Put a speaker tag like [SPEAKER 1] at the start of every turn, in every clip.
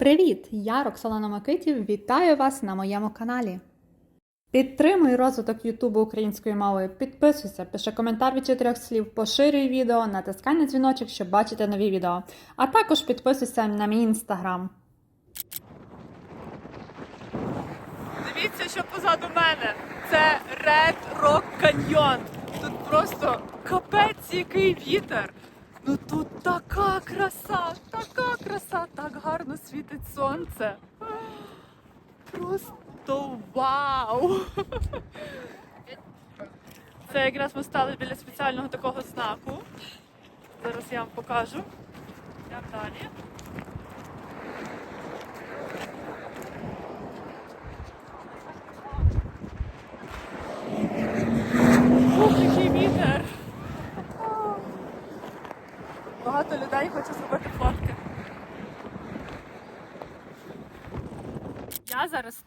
[SPEAKER 1] Привіт! Я Роксолана Микитів. Вітаю вас на моєму каналі. Підтримуй розвиток Ютубу українською мовою, підписуйся, пиши коментар від чотирьох слів, поширюй відео, натискай на дзвіночок, щоб бачити нові відео. А також підписуйся на мій інстаграм.
[SPEAKER 2] Дивіться, що позаду мене. Це Red Rock Canyon. Тут просто капець який вітер. Ну тут така краса, така краса, так гарно світить сонце. Просто вау! Це якраз ми стали біля спеціального такого знаку. Зараз я вам покажу. Йдемо далі. Ух, який вітер! Багато людей хоче зробити фотки.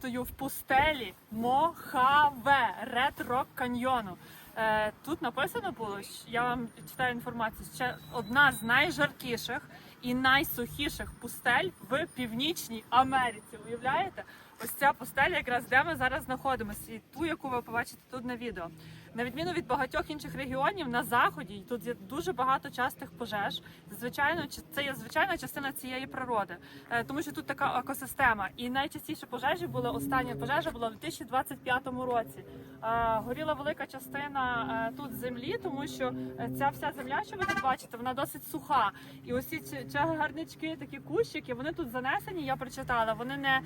[SPEAKER 2] Я в пустелі Мохаве, Ред Рок каньйону. Е, тут написано було, що- я вам читаю інформацію, ще одна з найжаркіших і найсухіших пустель в Північній Америці. Уявляєте? Ось ця пустеля, якраз де ми зараз знаходимося, і ту, яку ви побачите тут на відео. На відміну від багатьох інших регіонів на заході, тут є дуже багато частих пожеж. Звичайно, це є звичайна частина цієї природи, Е, тому що тут така екосистема. І найчастіше пожежі були остання пожежа була в 2025 році. Е, Горіла велика частина е, тут землі, тому що ця вся земля, що ви тут бачите, вона досить суха. І ось ці чагарнички, такі кущики, вони тут занесені. Я прочитала. Вони не,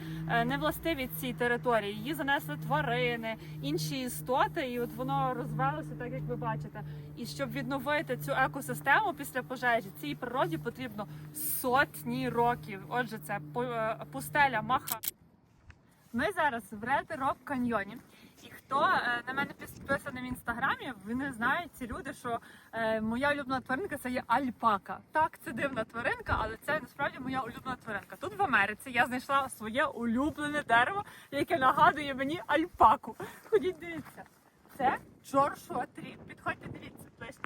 [SPEAKER 2] не властиві цій території. Її занесли тварини, інші істоти, і от воно розвелося, так як ви бачите. І щоб відновити цю екосистему після пожежі, цій природі потрібно сотні років. Отже, це е, пустеля Маха. Ми зараз в Red Rock каньйоні. І хто е, на мене підписаний в інстаграмі, вони знають ці люди, що е, моя улюблена тваринка це є альпака. Так, це дивна тваринка, але це насправді моя улюблена тваринка. Тут в Америці я знайшла своє улюблене дерево, яке нагадує мені альпаку. Ходіть, дивіться. Це Джоршуа трі. Підходьте, дивіться ближче.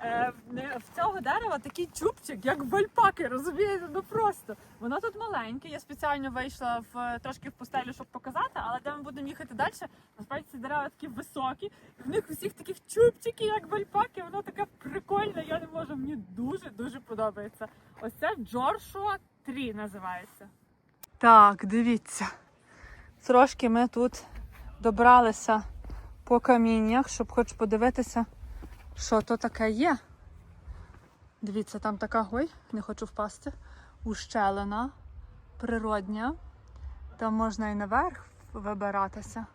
[SPEAKER 2] Е, в- цього дерева такий чубчик, як в альпаки, розумієте? Ну просто. Воно тут маленьке. Я спеціально вийшла в трошки в пустелю, щоб показати, але де ми будемо їхати далі, насправді ці дерева такі високі. І в них усіх таких чубчики, як в альпаки, воно таке прикольне, я не можу. Мені дуже-дуже подобається. Ось це Джоршуа 3 називається. Так, дивіться. Трошки ми тут добралися по каміннях, щоб хоч подивитися, що то таке є. Дивіться, там така ой, не хочу впасти. Ущелина, природня. Там можна і наверх вибиратися.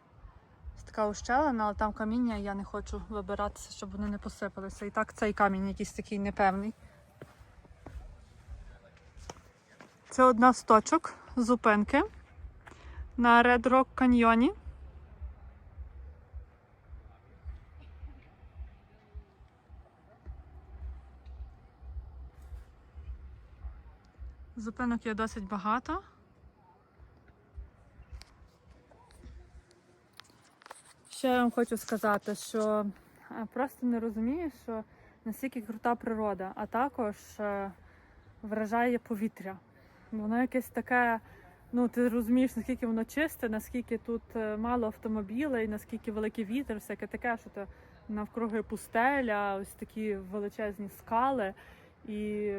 [SPEAKER 2] Така ущелина, але там каміння, я не хочу вибиратися, щоб вони не посипалися. І так цей камінь якийсь такий непевний. Це одна з точок зупинки на Red Rock каньйоні. Зупинок є досить багато. Ще я вам хочу сказати, що е, просто не розумію, що наскільки крута природа, а також е, вражає повітря. Воно якесь таке, ну ти розумієш, наскільки воно чисте, наскільки тут е, мало автомобілей, наскільки великий вітер, всяке таке, що то навкруги пустеля, ось такі величезні скали. І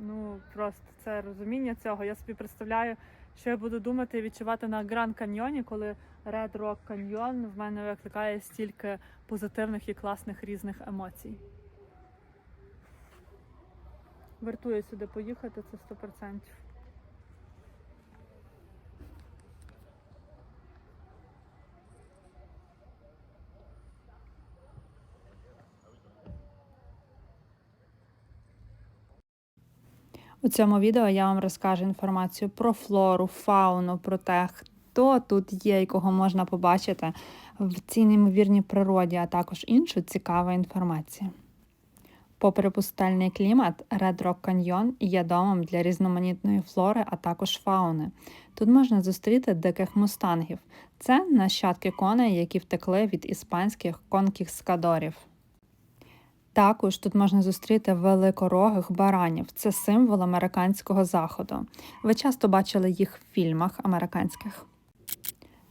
[SPEAKER 2] ну просто це розуміння цього. Я собі представляю, що я буду думати і відчувати на Гранд Каньйоні, коли Red Rock Canyon в мене викликає стільки позитивних і класних різних емоцій. Вартує сюди поїхати, це 100%.
[SPEAKER 1] У цьому відео я вам розкажу інформацію про флору, фауну, про те, хто тут є і кого можна побачити в цій неймовірній природі, а також іншу цікаву інформацію. Попри пустельний клімат, Red Rock Canyon є домом для різноманітної флори, а також фауни. Тут можна зустріти диких мустангів. Це нащадки коней, які втекли від іспанських конкіскадорів. Також тут можна зустріти великорогих баранів. Це символ американського заходу. Ви часто бачили їх в фільмах американських.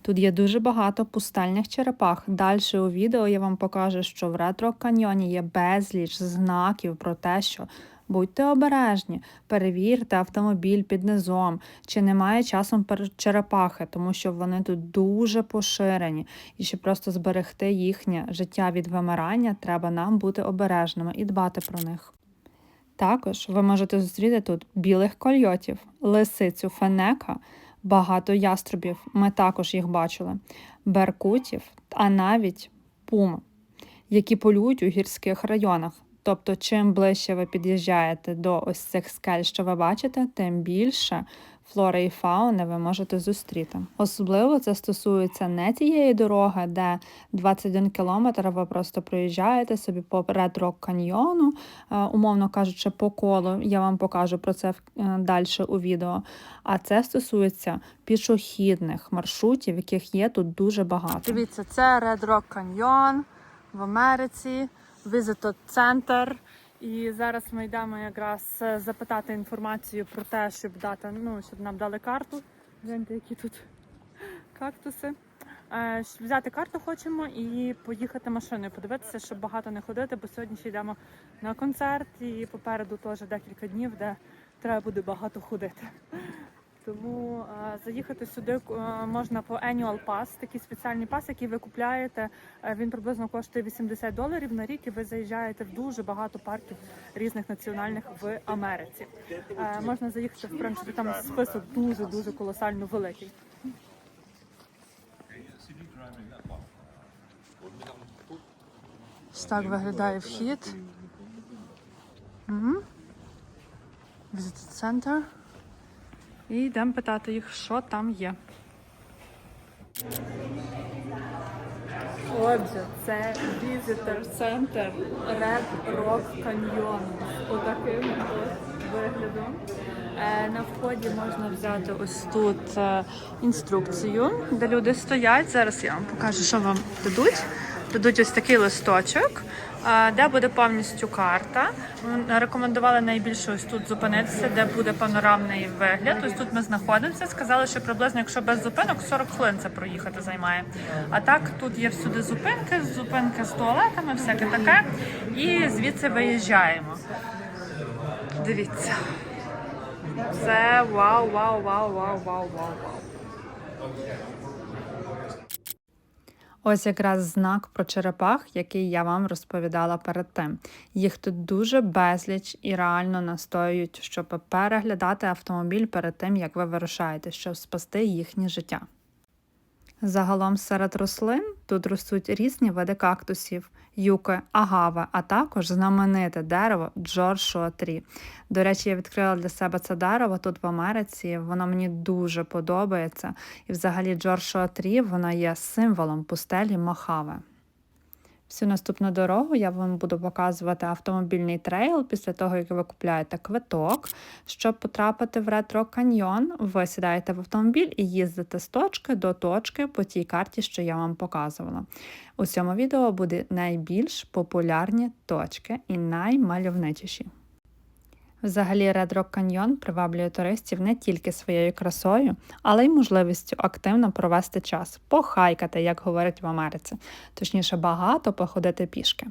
[SPEAKER 1] Тут є дуже багато пустельних черепах. Далі у відео я вам покажу, що в ретро каньйоні є безліч знаків про те, що будьте обережні, перевірте автомобіль під низом, чи немає часом черепахи, тому що вони тут дуже поширені. І щоб просто зберегти їхнє життя від вимирання, треба нам бути обережними і дбати про них. Також ви можете зустріти тут білих кольотів, лисицю фенека, багато яструбів, ми також їх бачили, беркутів, а навіть пум, які полюють у гірських районах. Тобто, чим ближче ви під'їжджаєте до ось цих скель, що ви бачите, тим більше флори і фауни ви можете зустріти. Особливо це стосується не тієї дороги, де 21 кілометр ви просто проїжджаєте собі по ретро каньйону, е, умовно кажучи, по колу. Я вам покажу про це далі у відео. А це стосується пішохідних маршрутів, яких є тут дуже багато.
[SPEAKER 2] Дивіться, це Red Rock Canyon в Америці, Center. І зараз ми йдемо якраз е, запитати інформацію про те, щоб дати, ну, щоб нам дали карту. Гляньте, які тут кактуси. Е, Взяти карту хочемо і поїхати машиною, подивитися, щоб багато не ходити, бо сьогодні ще йдемо на концерт і попереду теж декілька днів, де треба буде багато ходити. Тому е, заїхати сюди е, можна по Annual Pass, такий спеціальний пас, який ви купляєте. Е, він приблизно коштує 80 доларів на рік, і ви заїжджаєте в дуже багато парків різних національних в Америці. Можна заїхати, в принципі, там список дуже дуже колосально великий. Так виглядає вхід. Visitor Center. І йдемо питати їх, що там є. Отже, це Visitor Center Red Rock Canyon. з Отаким виглядом. Е, На вході можна взяти ось тут е, інструкцію, де люди стоять. Зараз я вам покажу, що вам дадуть. Дадуть ось такий листочок, де буде повністю карта. Рекомендували найбільше ось тут зупинитися, де буде панорамний вигляд. Ось тут ми знаходимося. Сказали, що приблизно, якщо без зупинок, 40 хвилин це проїхати займає. А так тут є всюди зупинки, зупинки з туалетами, всяке таке. І звідси виїжджаємо. Дивіться. Це вау, вау, вау, вау, вау, вау, вау.
[SPEAKER 1] Ось якраз знак про черепах, який я вам розповідала перед тим. Їх тут дуже безліч і реально настоюють, щоб переглядати автомобіль перед тим, як ви вирушаєте, щоб спасти їхнє життя. Загалом серед рослин тут ростуть різні види кактусів, юки, агави, а також знамените дерево Джоршуа Трі. До речі, я відкрила для себе це дерево тут в Америці. Воно мені дуже подобається. І взагалі Джоршуа Трі вона є символом пустелі Мохаве. Всю наступну дорогу я вам буду показувати автомобільний трейл після того, як ви купуєте квиток. Щоб потрапити в ретро каньйон, ви сідаєте в автомобіль і їздите з точки до точки по тій карті, що я вам показувала. У цьому відео буде найбільш популярні точки і наймальовничіші. Взагалі, Red Rock Canyon приваблює туристів не тільки своєю красою, але й можливістю активно провести час, похайкати, як говорять в Америці, точніше, багато походити пішки.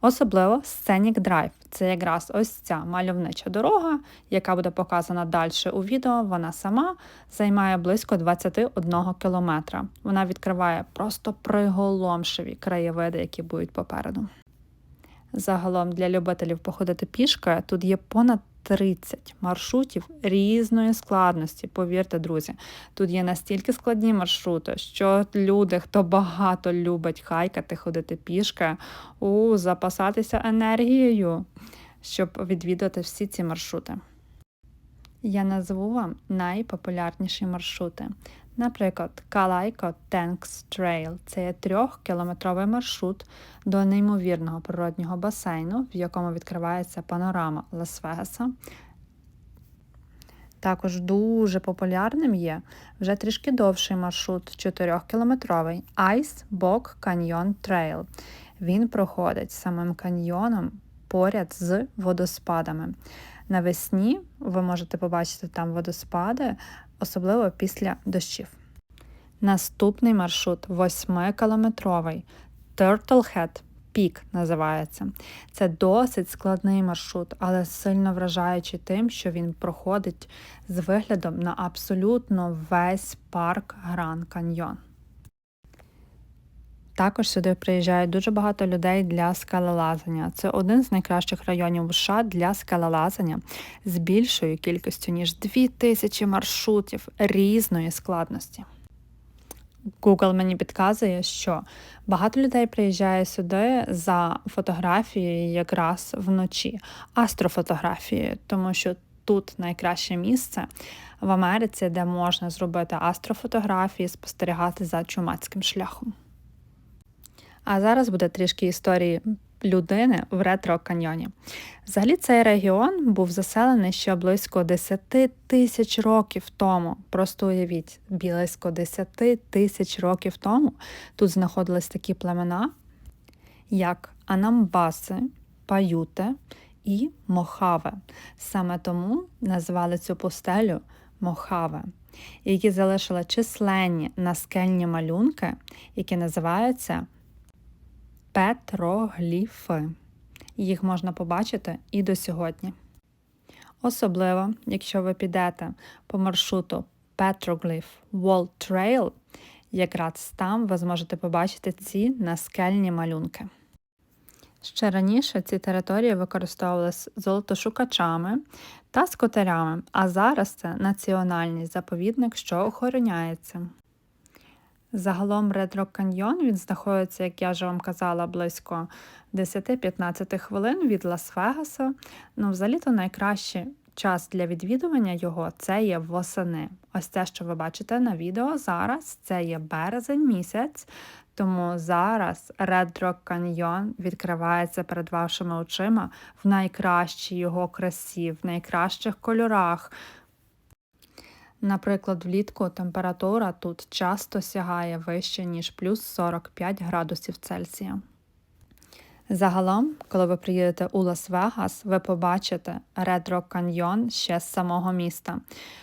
[SPEAKER 1] Особливо Scenic Drive – це якраз ось ця мальовнича дорога, яка буде показана далі у відео. Вона сама займає близько 21 кілометра. Вона відкриває просто приголомшиві краєвиди, які будуть попереду. Загалом для любителів походити пішки тут є понад 30 маршрутів різної складності. Повірте, друзі, тут є настільки складні маршрути, що люди, хто багато любить хайкати, ходити пішки, у запасатися енергією, щоб відвідати всі ці маршрути. Я назву вам найпопулярніші маршрути. Наприклад, Калайко Tanks Trail – це є трьохкілометровий маршрут до неймовірного природнього басейну, в якому відкривається панорама Лас-Вегаса. Також дуже популярним є вже трішки довший маршрут 4-кілометровий Ice Bog Canyon Trail. Він проходить самим каньйоном поряд з водоспадами. Навесні ви можете побачити там водоспади, особливо після дощів. Наступний маршрут 8-кілометровий Turtle Peak називається. Це досить складний маршрут, але сильно вражаючий тим, що він проходить з виглядом на абсолютно весь парк Гран Каньйон. Також сюди приїжджає дуже багато людей для скелелазання. Це один з найкращих районів США для скелелазання з більшою кількістю ніж 2000 маршрутів різної складності. Google мені підказує, що багато людей приїжджає сюди за фотографією якраз вночі, астрофотографією, тому що тут найкраще місце в Америці, де можна зробити астрофотографії, спостерігати за чумацьким шляхом. А зараз буде трішки історії людини в ретро каньйоні. Взагалі цей регіон був заселений ще близько 10 тисяч років тому. Просто уявіть, близько 10 тисяч років тому тут знаходились такі племена, як Анамбаси, Паюте і Мохаве. Саме тому назвали цю пустелю Мохаве, які залишили численні наскельні малюнки, які називаються петрогліфи. Їх можна побачити і до сьогодні. Особливо, якщо ви підете по маршруту Petroglyph Wall Trail, якраз там ви зможете побачити ці наскельні малюнки. Ще раніше ці території використовувалися золотошукачами та скотарями, а зараз це національний заповідник, що охороняється. Загалом Red Rock Canyon він знаходиться, як я вже вам казала, близько 10-15 хвилин від Лас-Вегаса. Ну, взагалі-то найкращий час для відвідування його це є восени. Ось те, що ви бачите на відео зараз, це є березень місяць. Тому зараз Red Rock Canyon відкривається перед вашими очима в найкращій його красі, в найкращих кольорах. Наприклад, влітку температура тут часто сягає вище, ніж плюс 45 градусів Цельсія. Загалом, коли ви приїдете у Лас-Вегас, ви побачите Red Canyon ще з самого міста,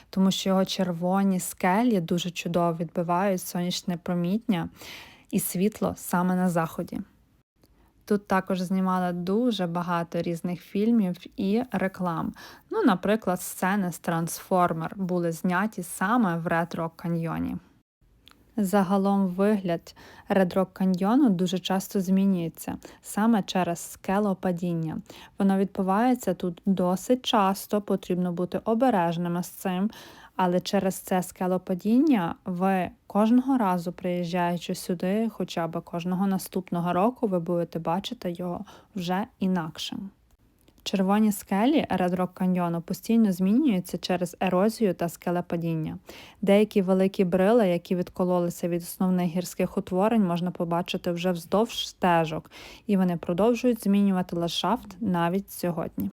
[SPEAKER 1] тому що його червоні скелі дуже чудово відбивають сонячне проміння і світло саме на заході. Тут також знімали дуже багато різних фільмів і реклам. Ну, наприклад, сцени з Трансформер були зняті саме в Ретро каньйоні. Загалом вигляд Rock каньйону дуже часто змінюється саме через скелопадіння. Воно відбувається тут досить часто, потрібно бути обережними з цим, але через це скелопадіння ви кожного разу приїжджаючи сюди, хоча б кожного наступного року, ви будете бачити його вже інакшим. Червоні скелі Rock каньйону постійно змінюються через ерозію та скелепадіння. Деякі великі брили, які відкололися від основних гірських утворень, можна побачити вже вздовж стежок, і вони продовжують змінювати ландшафт навіть сьогодні.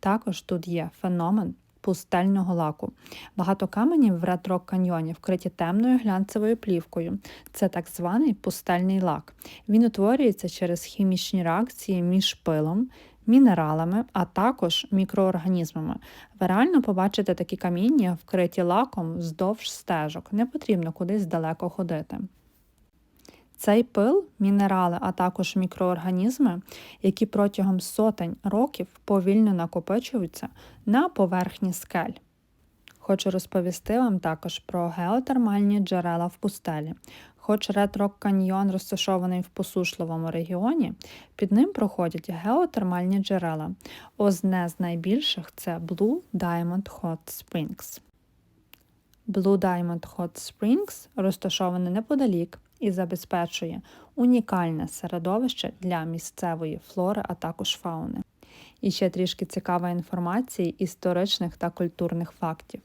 [SPEAKER 1] Також тут є феномен пустельного лаку. Багато каменів в Rock каньйоні вкриті темною глянцевою плівкою. Це так званий пустельний лак. Він утворюється через хімічні реакції між пилом, мінералами, а також мікроорганізмами. Ви реально побачите такі каміння, вкриті лаком вздовж стежок. Не потрібно кудись далеко ходити. Цей пил, мінерали, а також мікроорганізми, які протягом сотень років повільно накопичуються на поверхні скель. Хочу розповісти вам також про геотермальні джерела в пустелі. Хоч Red Rock каньйон розташований в посушливому регіоні, під ним проходять геотермальні джерела. Одне з найбільших це Blue Diamond Hot Springs. Blue Diamond Hot Springs розташований неподалік і забезпечує унікальне середовище для місцевої флори, а також фауни. І ще трішки цікавої інформації історичних та культурних фактів.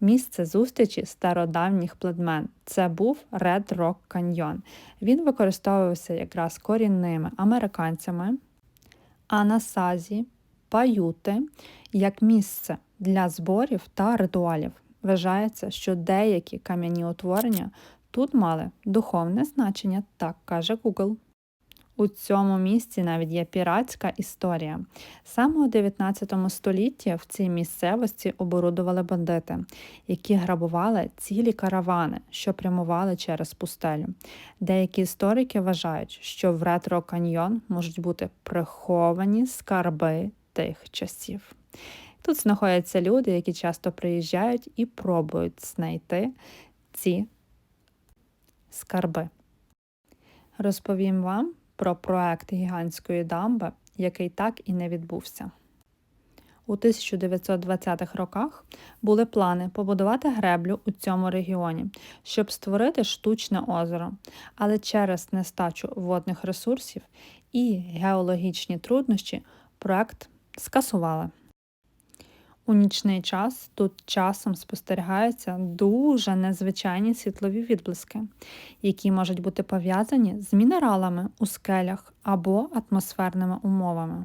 [SPEAKER 1] Місце зустрічі стародавніх племен. Це був Red Rock Canyon. Він використовувався якраз корінними американцями, анасазі, паюти як місце для зборів та ритуалів. Вважається, що деякі кам'яні утворення тут мали духовне значення, так каже Google. У цьому місці навіть є піратська історія. Саме у 19 столітті в цій місцевості оборудували бандити, які грабували цілі каравани, що прямували через пустелю. Деякі історики вважають, що в ретро каньйон можуть бути приховані скарби тих часів. Тут знаходяться люди, які часто приїжджають і пробують знайти ці скарби. Розповім вам про проект гігантської дамби, який так і не відбувся. У 1920-х роках були плани побудувати греблю у цьому регіоні, щоб створити штучне озеро, але через нестачу водних ресурсів і геологічні труднощі проект скасували. У нічний час тут часом спостерігаються дуже незвичайні світлові відблиски, які можуть бути пов'язані з мінералами у скелях або атмосферними умовами.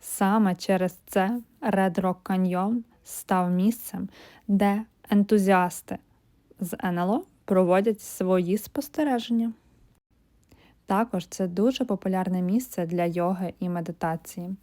[SPEAKER 1] Саме через це Red Rock Canyon став місцем, де ентузіасти з НЛО проводять свої спостереження. Також це дуже популярне місце для йоги і медитації.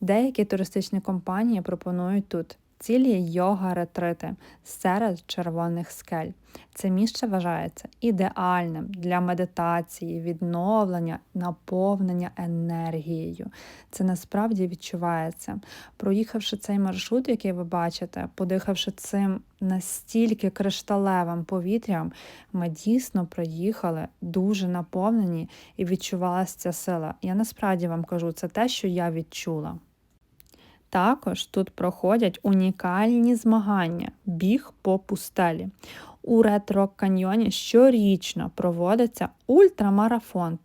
[SPEAKER 1] Деякі туристичні компанії пропонують тут цілі йога-ретрити серед червоних скель. Це місце вважається ідеальним для медитації, відновлення, наповнення енергією. Це насправді відчувається. Проїхавши цей маршрут, який ви бачите, подихавши цим настільки кришталевим повітрям, ми дійсно проїхали дуже наповнені і відчувалася ця сила. Я насправді вам кажу, це те, що я відчула. Також тут проходять унікальні змагання біг по пустелі. У Rock каньйоні щорічно проводиться ультрамарафон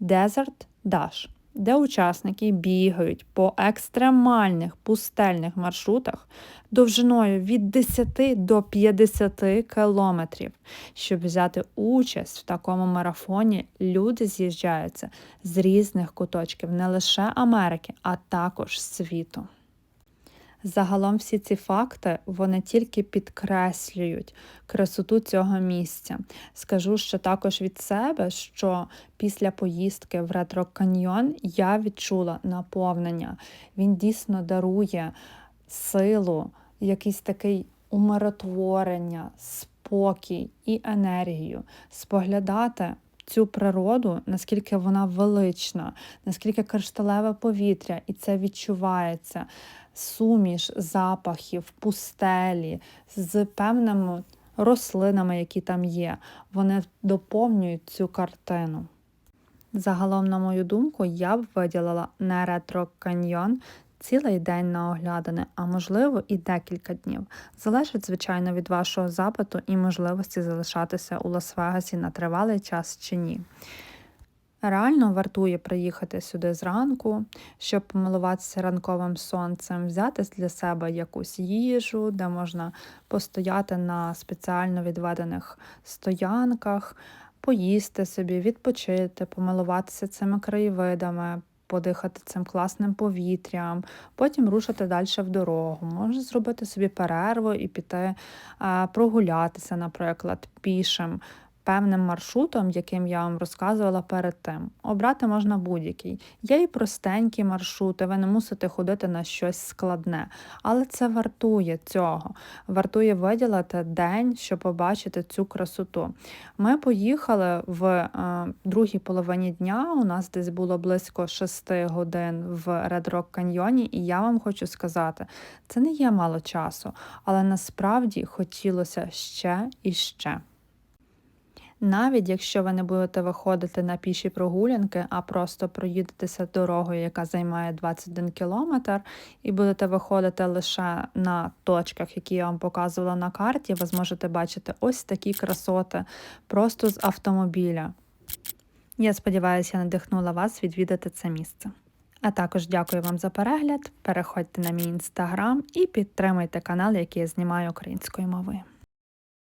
[SPEAKER 1] Desert Dash, де учасники бігають по екстремальних пустельних маршрутах довжиною від 10 до 50 кілометрів. Щоб взяти участь в такому марафоні, люди з'їжджаються з різних куточків не лише Америки, а також світу. Загалом всі ці факти вони тільки підкреслюють красоту цього місця. Скажу ще також від себе, що після поїздки в Ретро Каньйон я відчула наповнення. Він дійсно дарує силу, якийсь такий умиротворення, спокій і енергію. Споглядати цю природу, наскільки вона велична, наскільки кришталеве повітря, і це відчувається суміш запахів, пустелі з певними рослинами, які там є. Вони доповнюють цю картину. Загалом, на мою думку, я б виділила на ретро каньйон цілий день на оглядане, а можливо і декілька днів. Залежить, звичайно, від вашого запиту і можливості залишатися у Лас-Вегасі на тривалий час чи ні. Реально вартує приїхати сюди зранку, щоб помилуватися ранковим сонцем, взяти для себе якусь їжу, де можна постояти на спеціально відведених стоянках, поїсти собі, відпочити, помилуватися цими краєвидами, подихати цим класним повітрям, потім рушити далі в дорогу. Можна зробити собі перерву і піти прогулятися, наприклад, пішим певним маршрутом, яким я вам розказувала перед тим. Обрати можна будь-який. Є і простенькі маршрути, ви не мусите ходити на щось складне, але це вартує цього. Вартує виділити день, щоб побачити цю красоту. Ми поїхали в е, другій половині дня. У нас десь було близько 6 годин в Red Rock каньйоні, і я вам хочу сказати, це не є мало часу, але насправді хотілося ще і ще. Навіть якщо ви не будете виходити на піші прогулянки, а просто проїдетеся дорогою, яка займає 21 кілометр, і будете виходити лише на точках, які я вам показувала на карті, ви зможете бачити ось такі красоти просто з автомобіля. Я сподіваюся, я надихнула вас відвідати це місце. А також дякую вам за перегляд. Переходьте на мій інстаграм і підтримуйте канал, який я знімаю українською мовою.